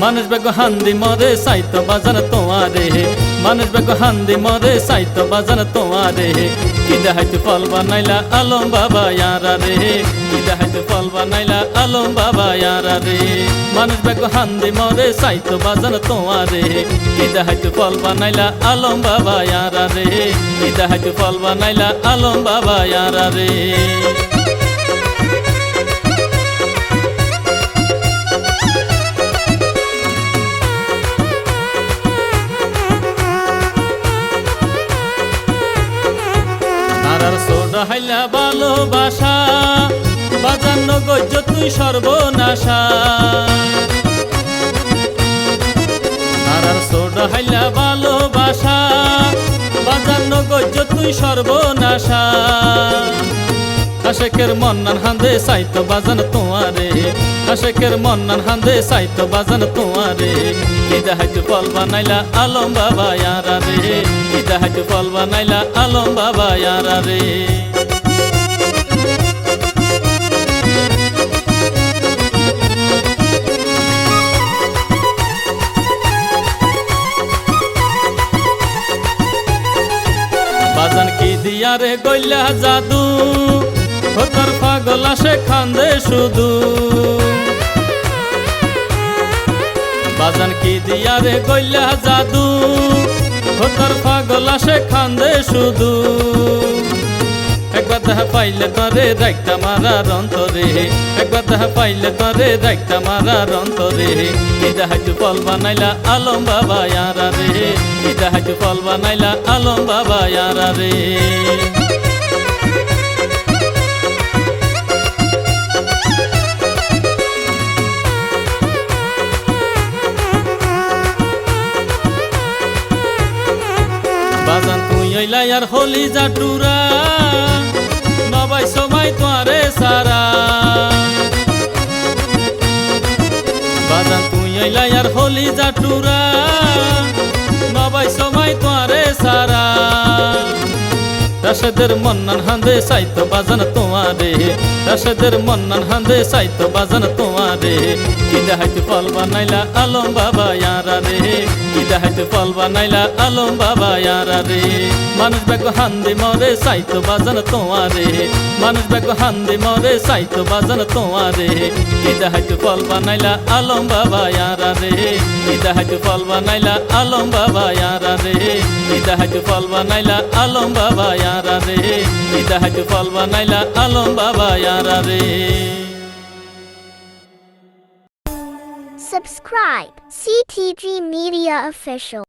মানুষ বেগ হান্দি মরে সাইতো বাজান তোমারে মানুষ বেগ হান্দি মরে সাইতো বাজান তোমারে কি দেখাইতে ফল বানাইলা আলম বাবা ইয়ারা রে কি দেখাইতে ফল বানাইলা আলম বাবা ইয়ারা রে মানুষ বেগ হান্দি মরে সাইতো বাজান তোমারে কি দেখাইতে ফল বানাইলা আলম বাবা ইয়ারা রে কি দেখাইতে ফল বানাইলা আলম বাবা ইয়ারা রে হাইলা ভালোবাসা বাজান্ন গজ্য তুই সর্বনাশা। সোড হাইলা ভালোবাসা বাজান্ন গজ্য তুই সর্বনাশা। আশেকের মন্নান হান্দে সাইতো বাজান তোমারে। আশেকের মন্নান হান্দে সাইতো বাজান তোমারে। ইদা হাইতু ফল বানাইলা আলম বাবা ইয়ারা রে। ইদা হাইতু ফল বানাইলা আলম বাবা ইয়ারা রে। বাজান কি দিয়া রে গইলা জাদু? আসে খান্দে শুধু। বাজান কি দিয়া রে গইলা জাদু? হতর পাগল আসে খান্দে শুধু। একবার দেখা পাইলে তরে রাখতা মারার অন্তরে। একবার দেখা পাইলে তরে রাখতা মারার অন্তরে। ইদা হাইতু ফল বানাইলা আলম বাবা ইয়ারা রে। ইদা হাইতু ফল বানাইলা আলম বাবা ইয়ারা রে। বাজান তুই ওইলা আর হলি জাটুরা। নবাই সময় তোয়ারে সারা। বাজান তুই ওইলা আর হলি জাটুরা। নবাই সময় তোয়ারে সারা। রাশেদের মন্নান হান্দে সাইতো বাজান তোমারে। রাশেদের মন্নান হান্দে সাইতো বাজান তোমারে। কি দেখাইতে ফল বানাইলা আলম বাবা ইয়ারা রে। কি দেখাইতে ফল বানাইলা আলম বাবা ইয়ারা রে। মানুষ বেগ হান্দি মরে সাইতো বাজান তোমারে। মানুষ বেগ হান্দি মরে সাইতো বাজান তোমারে। কি দেখাইতে ফল বানাইলা আলম বাবা ইয়ারা রে। কি দেখাইতে ফল বানাইলা আলম বাবা ইয়ারা রে। কি দেখাইতে ফল বানাইলা আলম বাবা ইয়ারা রে কি দেখাইতে ফল বানাইলা আলম বাবা ইয়ারা রে Subscribe CTG Media Official.